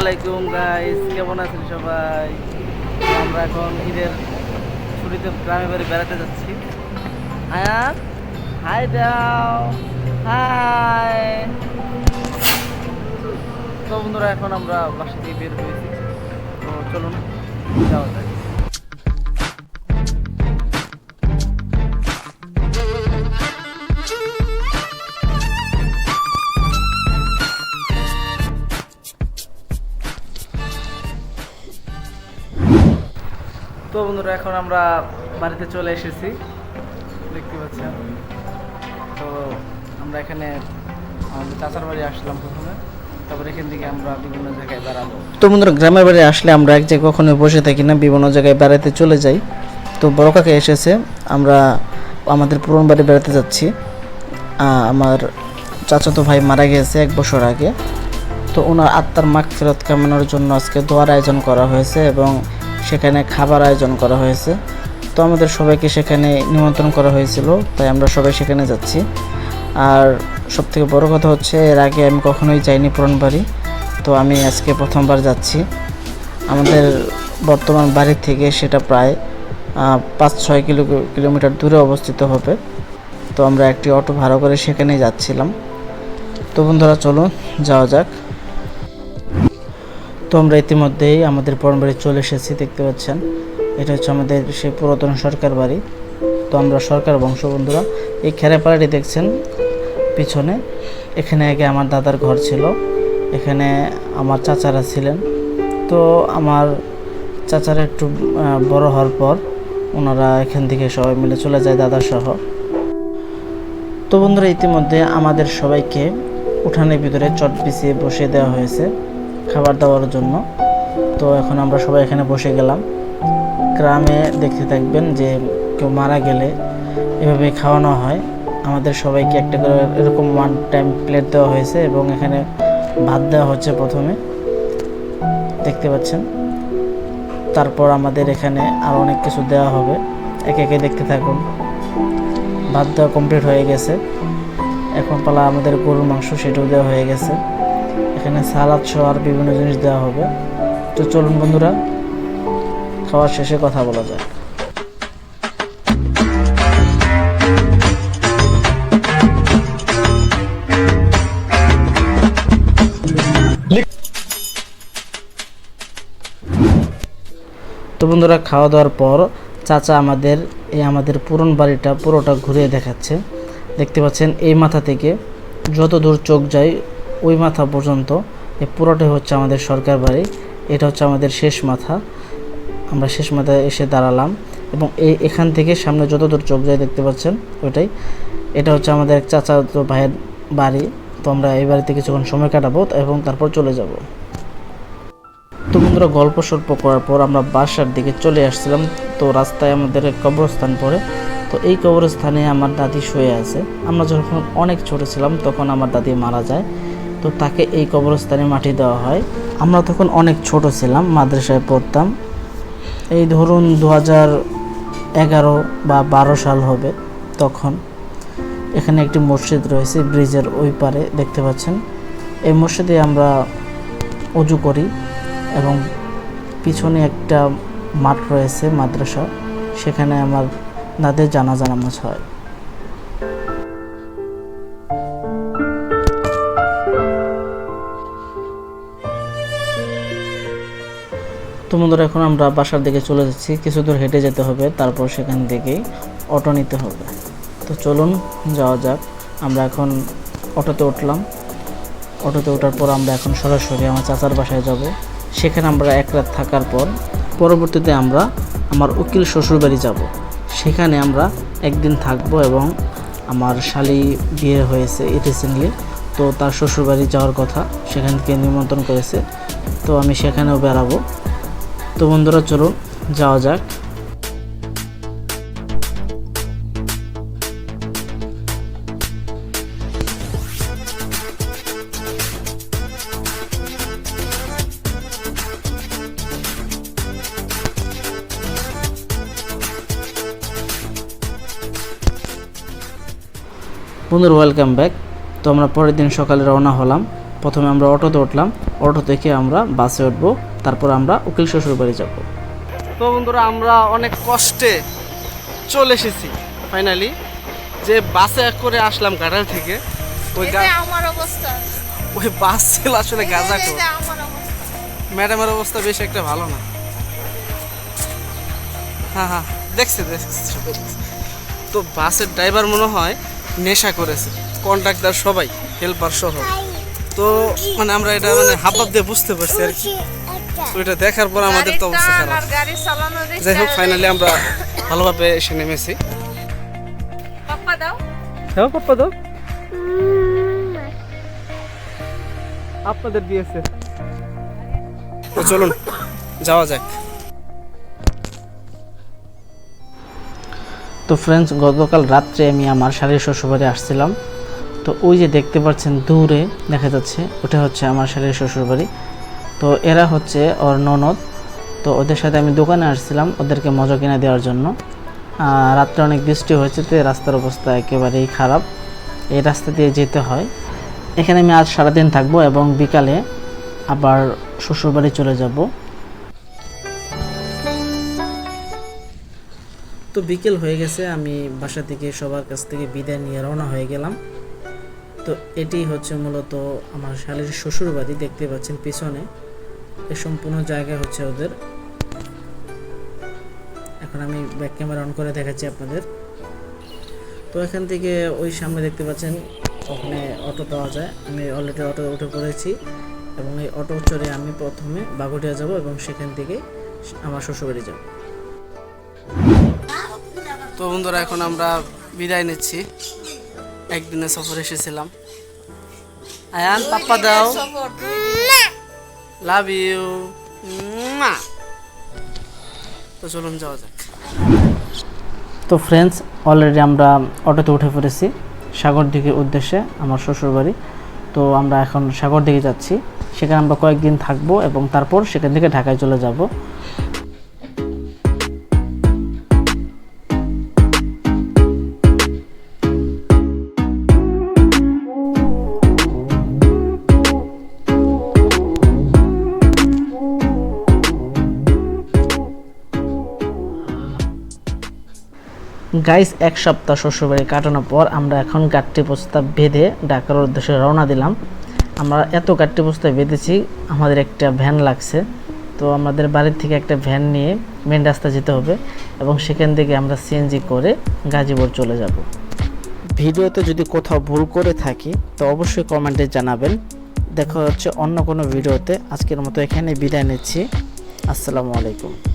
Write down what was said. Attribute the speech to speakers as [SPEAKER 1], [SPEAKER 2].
[SPEAKER 1] আলাইকুম গাইস কেমন আছেন সবাই? আমরা এখন ঈদের ছুটিতে গ্রামে বাড়ি বেড়াতে যাচ্ছি। আয়ান হাই দাও। হাই। তো বন্ধুরা, এখন আমরা বাসা থেকে বের হয়েছি। তো চলুন, যাওয়া যাক। তো বন্ধুরা, এখন আমরা বাড়িতে চলে এসেছি। দেখতে পাচ্ছেন। তো আমরা এখানে আমাদের চাচার বাড়ি আসলাম প্রথমে। তারপর এখান থেকে আমরা বিভিন্ন জায়গায় বেড়াবো।
[SPEAKER 2] তো বন্ধুরা, গ্রামের বাড়ি আসলে আমরা এক জায়গায় কখনো বসে থাকি না, বিভিন্ন জায়গায় বেড়াতে চলে যাই। তো বড় কাকা এসেছে, আমরা আমাদের পুরনো বাড়ি বেড়াতে যাচ্ছি। আমার চাচাতো ভাই মারা গিয়েছে এক বছর আগে। তো ওনার আত্মার মাগ ফেরত কামানোর জন্য আজকে দোয়ার আয়োজন করা হয়েছে এবং সেখানে খাবার আয়োজন করা হয়েছে। তো আমাদের সবাইকে সেখানে নিমন্ত্রণ করা হয়েছিল, তাই আমরা সবাই সেখানে যাচ্ছি। আর সবথেকে বড় কথা হচ্ছে, এর আগে আমি কখনোই যাইনি পুরন বাড়ি তো আমি আজকে প্রথমবার যাচ্ছি। আমাদের বর্তমান বাড়ি থেকে সেটা প্রায় পাঁচ ছয় কিলো, কিলোমিটার দূরে অবস্থিত হবে। তো আমরা একটি অটো ভাড়া করে সেখানেই যাচ্ছিলাম। তো বন্ধুরা, চলুন, যাওয়া যাক। তো আমরা ইতিমধ্যেই আমাদের পরম বাড়ি চলে এসেছি, দেখতে পাচ্ছেন। এটা হচ্ছে আমাদের সেই পুরাতন সরকার বাড়ি। তো আমরা সরকার বংশ, বন্ধুরা, এই খেরাপাড়াটি দেখছেন পিছনে। এখানে আগে আমার দাদার ঘর ছিল, এখানে আমার চাচারা ছিলেন। তো আমার চাচারা একটু বড় হওয়ার পর ওনারা এখান থেকে সবাই মিলে চলে যায় দাদা সহ তো বন্ধুরা, ইতিমধ্যে আমাদের সবাইকে উঠানের ভিতরে চট পিছিয়ে বসিয়ে দেওয়া হয়েছে। খাবার দাবার জন্য। তো এখন আমরা সবাই এখানে বসে গেলাম। গ্রামে দেখতে থাকবেন যে কেউ মারা গেলে এভাবে খাওয়ানো হয়। আমাদের সবাইকে একটা করে এরকম ওয়ান টাইম প্লেট দেওয়া হয়েছে এবং এখানে ভাত দেওয়া হচ্ছে প্রথমে। দেখতে পাচ্ছেন। তারপর আমাদের এখানে আরও অনেক কিছু দেওয়া হবে। একে একে দেখতে থাকুন। ভাত দেওয়া কমপ্লিট হয়ে গেছে। এখন পালা আমাদের গরুর মাংস, সেটাও দেওয়া হয়ে গেছে। এখানে সালাদ সহ আর বিভিন্ন জিনিস দেওয়া হবে। তো চলুন বন্ধুরা খাওয়ার শেষে কথা বলা যায় তো বন্ধুরা, খাওয়া দাওয়ার পর চাচা আমাদের এই আমাদের পুরন বাড়িটা পুরোটা ঘুরিয়ে দেখাচ্ছে। দেখতে পাচ্ছেন এই মাথা থেকে যত দূর চোখ যায় ওই মাথা পর্যন্ত। এই পুরোটাই হচ্ছে আমাদের সরকার বাড়ি। এটা হচ্ছে আমাদের শেষ মাথা। আমরা শেষ মাথায় এসে দাঁড়ালাম। এবং এই এখান থেকে সামনে যত দূর চোখ যায় দেখতে পাচ্ছেন, ওইটাই। এটা হচ্ছে আমাদের এক চাচা তো ভাইয়ের বাড়ি। তো আমরা এই বাড়িতে কিছুক্ষণ সময় কাটাবো এবং তারপর চলে যাব। তো বন্ধুরা, গল্প সল্প করার পর আমরা বাসার দিকে চলে আসছিলাম। তো রাস্তায় আমাদের কবরস্থান পড়ে। তো এই কবরস্থানে আমার দাদি শুয়ে আছে। আমরা যখন অনেক ছোট ছিলাম, তখন আমার দাদি মারা যায়। তো তাকে এই কবরস্থানে মাটি দেওয়া হয়। আমরা তখন অনেক ছোট ছিলাম, মাদ্রাসায় পড়তাম। এই ধরুন দু হাজার এগারো বা বারো সাল হবে তখন। এখানে একটি মসজিদ রয়েছে, ব্রিজের ওই পারে, দেখতে পাচ্ছেন। এই মসজিদে আমরা অজু করি এবং পিছনে একটা মাঠ রয়েছে, মাদ্রাসা। সেখানে আমার দাদের জানাজা নামাজ হয়। তো বন্ধুরা, এখন আমরা বাসার দিকে চলে যাচ্ছি। কিছু দূর হেঁটে যেতে হবে, তারপর সেখান থেকেই অটো নিতে হবে। তো চলুন, যাওয়া যাক। আমরা এখন অটোতে উঠলাম। অটোতে ওঠার পর আমরা এখন সরাসরি আমার চাচার বাসায় যাব। সেখানে আমরা এক রাত থাকার পর পরবর্তীতে আমরা আমার উকিল শ্বশুরবাড়ি যাব। সেখানে আমরা একদিন থাকব এবং আমার শালি বিয়ে হয়েছে রিসেন্টলি তো তার শ্বশুরবাড়ি যাওয়ার কথা সেখান থেকে নিমন্ত্রণ করেছে। তো আমি সেখানেও বেড়াবো। তো বন্ধুরা চলুন যাওয়া যাক। বন্ধুরা ওয়েলকাম ব্যাক তো আমরা পরের দিন সকালে রওনা হলাম। প্রথমে আমরা অটোতে উঠলাম। অটো থেকে আমরা বাসে উঠবো। তারপর আমরা উকিল শ্বশুর বাড়ি যাব।
[SPEAKER 1] তো বন্ধুরা আমরা অনেক কষ্টে চলে এসেছি ফাইনালি যে বাসে করে আসলাম গাড়াল থেকে ওই
[SPEAKER 3] আমার অবস্থা।
[SPEAKER 1] ওই বাস ছিল আসলে গাজা
[SPEAKER 3] অবস্থা।
[SPEAKER 1] ম্যাডামের অবস্থা বেশ একটা ভালো না। হ্যাঁ হ্যাঁ দেখছে দেখছে। তো বাসের ড্রাইভার মনে হয় নেশা করেছে। কন্ট্রাক্টর সবাই হেল্পার সহ। তো মানে আমরা এটা মানে হাব ভাব দিয়ে বুঝতে পারছি আর কি। তো এটা দেখার পর আমাদের তো অবস্থা খারাপ। যাই হোক ফাইনালি আমরা ভালোভাবে এসে নেমেছি।
[SPEAKER 3] পাপ্পা দাও।
[SPEAKER 1] হ্যাঁ পাপ্পা দাও। আপনাদের দিয়েছে। তো চলুন যাওয়া যাক।
[SPEAKER 2] তো ফ্রেন্ডস গতকাল রাত্রে আমি আমার শাড়ির শ্বশুরবাড়ি আসছিলাম। তো ওই যে দেখতে পাচ্ছেন দূরে দেখা যাচ্ছে ওটা হচ্ছে আমার শাড়ির শ্বশুরবাড়ি। তো এরা হচ্ছে ওর ননদ। তো ওদের সাথে আমি দোকানে আসছিলাম ওদেরকে মজা কিনে দেওয়ার জন্য। রাত্রে অনেক বৃষ্টি হয়েছে তো রাস্তার অবস্থা একেবারেই খারাপ। এই রাস্তা দিয়ে যেতে হয়। এখানে আমি আজ সারাদিন থাকব এবং বিকালে আবার শ্বশুরবাড়ি চলে যাব। তো বিকেল হয়ে গেছে, আমি বাসা থেকে সবার কাছ থেকে বিদায় নিয়ে রওনা হয়ে গেলাম। তো এটি হচ্ছে মূলত আমার শালীর শ্বশুরবাড়ি, দেখতে পাচ্ছেন পিছনে। এ সম্পূর্ণ জায়গা হচ্ছে ওদের। এখন আমি ব্যাক ক্যামেরা অন করে দেখাচ্ছি আপনাদের। তো এখান থেকে ওই সামনে দেখতে পাচ্ছেন, ওখানে অটো পাওয়া যায়। আমি অলরেডি অটো উঠে পড়েছি এবং এই অটো চড়ে আমি প্রথমে বাগুটিয়া যাব এবং সেখান থেকে আমার শ্বশুরবাড়ি যাব।
[SPEAKER 1] তো বন্ধুরা, এখন আমরা বিদায় নিচ্ছি। একদিনে সফর এসেছিলাম। আয়ান, পাপ্পা দাও। লাভ ইউ তো চলুন যাওয়া যাক।
[SPEAKER 2] তো ফ্রেন্ডস অলরেডি আমরা অটোতে উঠে পড়েছি। সাগর দিঘির উদ্দেশ্যে আমার শ্বশুরবাড়ি। তো আমরা এখন সাগর দিকে যাচ্ছি। সেখানে আমরা কয়েকদিন থাকব এবং তারপর সেখান থেকে ঢাকায় চলে যাব। গাইস, এক সপ্তাহ শ্বশুরবাড়ি কাটানোর পর আমরা এখন গাট্টি প্রস্তাব বেঁধে ঢাকার উদ্দেশ্যে রওনা দিলাম। আমরা এত গাট্টি প্রস্তাব বেঁধেছি, আমাদের একটা ভ্যান লাগছে। তো আমাদের বাড়ির থেকে একটা ভ্যান নিয়ে মেন রাস্তা যেতে হবে এবং সেখান থেকে আমরা সিএনজি করে গাজীপুর চলে যাব। ভিডিওতে যদি কোথাও ভুল করে থাকি, তো অবশ্যই কমেন্টে জানাবেন। দেখা হচ্ছে অন্য কোনো ভিডিওতে। আজকের মতো এখানে বিদায় নিচ্ছি। আসসালামু আলাইকুম।